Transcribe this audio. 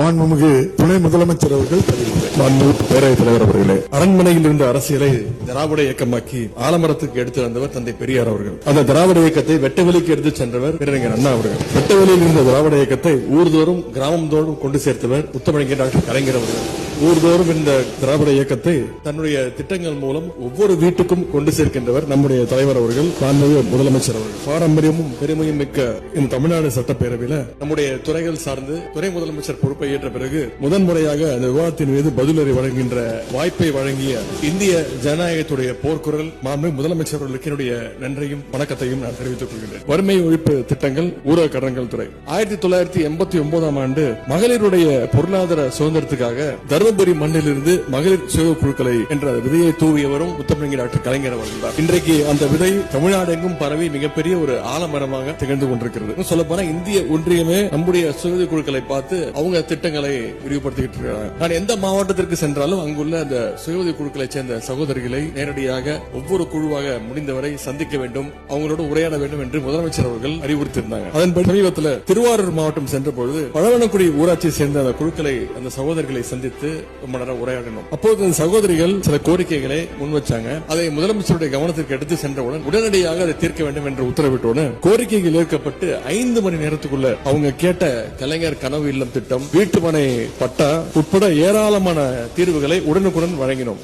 மாண்புமிகு துணை முதலமைச்சர் அவர்கள் மாண்புமிகு பேரவைத் தலைவர் அவர்களே. அரண்மனையில் இருந்த அரசியலை திராவிட இயக்கமாக்கி ஆலமரத்துக்கு எடுத்து வந்தவர் தந்தை பெரியார் அவர்கள். அந்த திராவிட இயக்கத்தை வெட்டவெளிக்கு எடுத்து சென்றவர் பேரறிஞர் அண்ணா அவர்கள். வெட்டவெளியில் இருந்த திராவிட இயக்கத்தை ஊர்தோறும் கிராமம் தோறும் கொண்டு சேர்த்தவர் முத்தமிழர் டாக்டர் கலைஞர் அவர்கள். ஊர்தோறும் இந்த திராவிட இயக்கத்தை தன்னுடைய திட்டங்கள் மூலம் ஒவ்வொரு வீட்டுக்கும் கொண்டு சேர்க்கின்றவர் நம்முடைய தலைவர் அவர்கள் மாண்புமிகு முதலமைச்சர் அவர்கள். பாரம்பரியமும் பெருமையும் மிக்க இந்த தமிழ்நாடு சட்டப்பேரவையில நம்முடைய துறைகள் சார்ந்து துறை முதலமைச்சர் பொறுப்பை ஏற்ற பிறகு முதன்முறையாக அந்த விவாதத்தின் மீது பதிலறி வழங்குகின்ற வாய்ப்பை வழங்கிய இந்திய ஜனநாயகத்துடைய போர்க்குரல் மாண்புமிகு முதலமைச்சர் அவர்களுக்கு என்னுடைய நன்றியும் வணக்கத்தையும் நான் தெரிவித்துக் கொள்கிறேன் வறுமை ஒழிப்பு திட்டங்கள் ஊரக கடன்கள் துறை. ஆயிரத்தி தொள்ளாயிரத்தி எண்பத்தி ஒன்பதாம் ஆண்டு மகளிருடைய பொருளாதார சுதந்திரத்துக்காக தர்ம தருமபுரி மண்ணிலிருந்து மகளிர் சுய குழுக்களை என்ற விதையை தூவியவரும் முத்தமிழங்கி டாக்டர் கலைஞர் அவர்கள் தான். இன்றைக்கு அந்த விதை தமிழ்நாடு எங்கும் பரவி மிகப்பெரிய ஒரு ஆலமரமாக திகழ்ந்து கொண்டிருக்கிறது. சொல்ல போனா இந்திய ஒன்றியமே நம்முடைய சுய குழுக்களை பார்த்து அவங்க திட்டங்களை விரிவுபடுத்திக்கிட்டு இருக்காங்க. நான் எந்த மாவட்டத்திற்கு சென்றாலும் அங்குள்ள அந்த சுய குழுக்களை சேர்ந்த சகோதரிகளை நேரடியாக ஒவ்வொரு குழுவாக முடிந்தவரை சந்திக்க வேண்டும் அவங்களோட உரையாட வேண்டும் என்று முதலமைச்சர் அவர்கள் அறிவுறுத்தியிருந்தாங்க. அதன்படி சமீபத்தில் திருவாரூர் மாவட்டம் சென்ற பொழுது பழவனக்குடி ஊராட்சியை சேர்ந்த அந்த குழுக்களை அந்த சகோதரிகளை சந்தித்து ரொம்ப நேரம் உரையாடணும். அப்போது சகோதரிகள் சில கோரிக்கைகளை முன் வச்சாங்க அதை முதலமைச்சருடைய கவனத்திற்கு எடுத்து சென்றவுடன் உடனடியாக அதை தீர்க்க வேண்டும் என்று உத்தரவிட்டவுடன் கோரிக்கைகள் ஏற்கப்பட்டு ஐந்து மணி நேரத்துக்குள்ள அவங்க கேட்ட கலைஞர் கனவு இல்லம் திட்டம் வீட்டுமனை பட்டா உட்பட ஏராளமான தீர்வுகளை உடனுக்குடன் வழங்கினோம்.